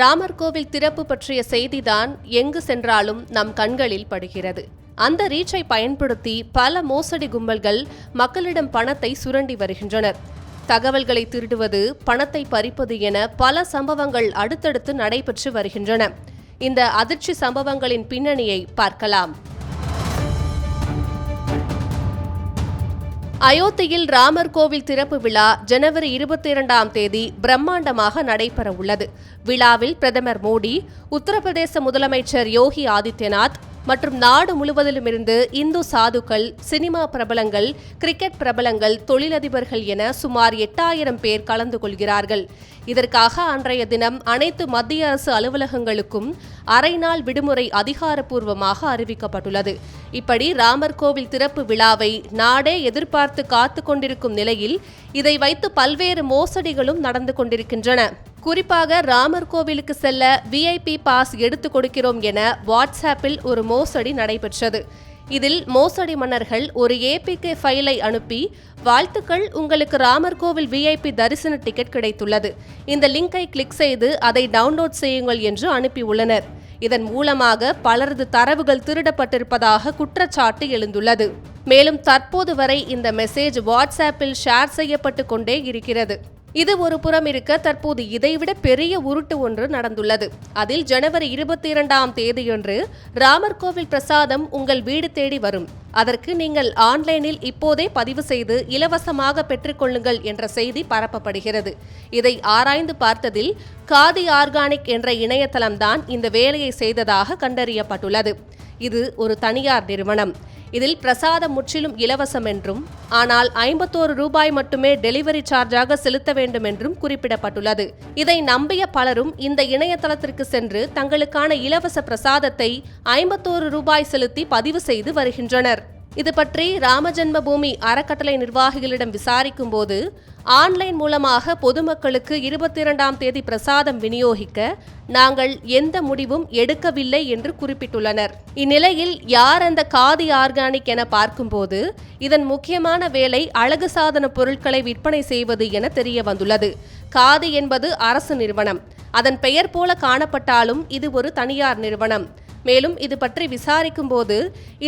ராமர் கோவில் திறப்பு பற்றிய செய்திதான் எங்கு சென்றாலும் நம் கண்களில் படுகிறது. அந்த ரீச்சை பயன்படுத்தி பல மோசடி கும்பல்கள் மக்களிடம் பணத்தை சுரண்டி வருகின்றனர். தகவல்களை திருடுவது பணத்தை பறிப்பது என பல சம்பவங்கள் அடுத்தடுத்து நடைபெற்று வருகின்றன. இந்த அதிர்ச்சி சம்பவங்களின் பின்னணியை பார்க்கலாம். அயோத்தியில் ராமர் கோவில் திறப்பு விழா ஜனவரி இருபத்தி இரண்டாம் தேதி பிரம்மாண்டமாக நடைபெற உள்ளது விழாவில் பிரதமர் மோடி உத்தரப்பிரதேச முதலமைச்சர் யோகி ஆதித்யநாத் மற்றும் நாடு முழுவதிலும் இருந்து இந்து சாதுக்கள் சினிமா பிரபலங்கள் கிரிக்கெட் பிரபலங்கள் தொழிலதிபர்கள் என சுமார் எட்டாயிரம் பேர் கலந்து கொள்கிறார்கள். இதற்காக அன்றைய தினம் அனைத்து மத்திய அரசு அலுவலகங்களுக்கும் அரை நாள் விடுமுறை அதிகாரப்பூர்வமாக அறிவிக்கப்பட்டுள்ளது. இப்படி ராமர் கோவில் திறப்பு விழாவை நாடே எதிர்பார்த்து காத்து கொண்டிருக்கும் நிலையில் இதை வைத்து பல்வேறு மோசடிகளும் நடந்து கொண்டிருக்கின்றன. குறிப்பாக ராமர் கோவிலுக்கு செல்ல விஐபி பாஸ் எடுத்து கொடுக்கிறோம் என வாட்ஸ்ஆப்பில் ஒரு மோசடி நடைபெற்றது. இதில் மோசடி மன்னர்கள் ஒரு ஏபிகே ஃபைலை அனுப்பி வாழ்த்துக்கள் உங்களுக்கு ராமர் கோவில் விஐபி தரிசன டிக்கெட் கிடைத்துள்ளது. இந்த லிங்கை கிளிக் செய்து அதை டவுன்லோட் செய்யுங்கள் என்று அனுப்பியுள்ளனர் இதன் மூலமாக பலரது தரவுகள் திருடப்பட்டிருப்பதாக குற்றச்சாட்டு எழுந்துள்ளது. மேலும் தற்போது வரை இந்த மெசேஜ் வாட்ஸ்ஆப்பில் ஷேர் செய்யப்பட்டு கொண்டே இருக்கிறது. இது ஒரு புறம் இருக்க தற்போது இதைவிட பெரிய உருட்டு ஒன்று நடந்துள்ளது. அதில் ஜனவரி இருபத்தி இரண்டாம் தேதியன்று ராமர் கோவில் பிரசாதம் உங்கள் வீடு தேடி வரும். அதற்கு நீங்கள் ஆன்லைனில் இப்போதே பதிவு செய்து இலவசமாக பெற்றுக்கொள்ளுங்கள் என்ற செய்தி பரப்பப்படுகிறது. இதை ஆராய்ந்து பார்த்ததில் காதி ஆர்கானிக் என்ற இணையதளம்தான் இந்த வேலையை செய்ததாக கண்டறியப்பட்டுள்ளது. இது ஒரு தனியார் நிறுவனம். இதில் பிரசாதம் முற்றிலும் இலவசம் என்றும் ஆனால் ஐம்பத்தோரு ரூபாய் மட்டுமே டெலிவரி சார்ஜாக செலுத்த வேண்டும் என்றும் குறிப்பிடப்பட்டுள்ளது. இதை நம்பிய பலரும் இந்த இணையதளத்திற்கு சென்று தங்களுக்கான இலவச பிரசாதத்தை ஐம்பத்தோரு ரூபாய் செலுத்தி பதிவு செய்து வருகின்றனர். இது பற்றி ராமஜென்ம பூமி அறக்கட்டளை நிர்வாகிகளிடம் விசாரிக்கும் போது ஆன்லைன் மூலமாக பொதுமக்களுக்கு இருபத்தி இரண்டாம் தேதி பிரசாதம் விநியோகிக்க நாங்கள் எந்த முடிவும் எடுக்கவில்லை என்று குறிப்பிட்டுள்ளனர். இந்நிலையில் யார் அந்த காதி ஆர்கானிக் என பார்க்கும்போது இதன் முக்கியமான வேலை அழகு சாதன பொருட்களை விற்பனை செய்வது என தெரிய வந்துள்ளது காதி என்பது அரசு நிறுவனம். அதன் பெயர் போல காணப்பட்டாலும் இது ஒரு தனியார் நிறுவனம். மேலும் இது பற்றி விசாரிக்கும் போது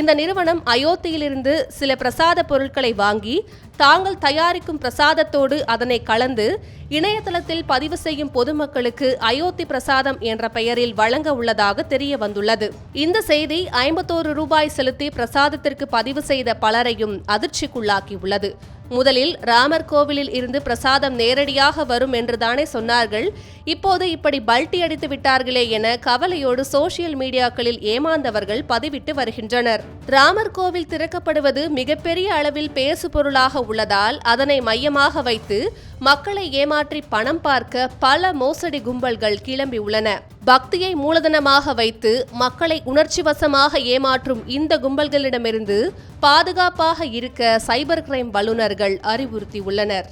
இந்த நிறுவனம் அயோத்தியிலிருந்து சில பிரசாத பொருட்களை வாங்கி தாங்கள் தயாரிக்கும் பிரசாதத்தோடு அதனை கலந்து இணையதளத்தில் பதிவு செய்யும் பொதுமக்களுக்கு அயோத்தி பிரசாதம் என்ற பெயரில் வழங்க உள்ளதாக தெரிய வந்துள்ளது. இந்த செய்தி ஐம்பத்தோரு ரூபாய் செலுத்தி பிரசாதத்திற்கு பதிவு செய்த பலரையும் அதிர்ச்சிக்குள்ளாக்கியுள்ளது. முதலில் ராமர் கோவிலில் இருந்து பிரசாதம் நேரடியாக வரும் என்றுதானே சொன்னார்கள். இப்போது இப்படி பல்டி அடித்து விட்டார்களே என கவலையோடு சோசியல் மீடியாக்களில் ஏமாந்தவர்கள் பதிவிட்டு வருகின்றனர். ராமர் கோவில் திறக்கப்படுவது மிகப்பெரிய அளவில் பேசு பொருளாக உள்ளதால் அதனை மையமாக வைத்து மக்களை ஏமாற்றி பணம் பார்க்க பல மோசடி கும்பல்கள் கிளம்பியுள்ளன. பக்தியை மூலதனமாக வைத்து மக்களை உணர்ச்சிவசமாக ஏமாற்றும் இந்த கும்பல்களிடமிருந்து பாதுகாப்பாக இருக்க சைபர் கிரைம் வல்லுநர்கள் அறிவுறுத்தியுள்ளனர்.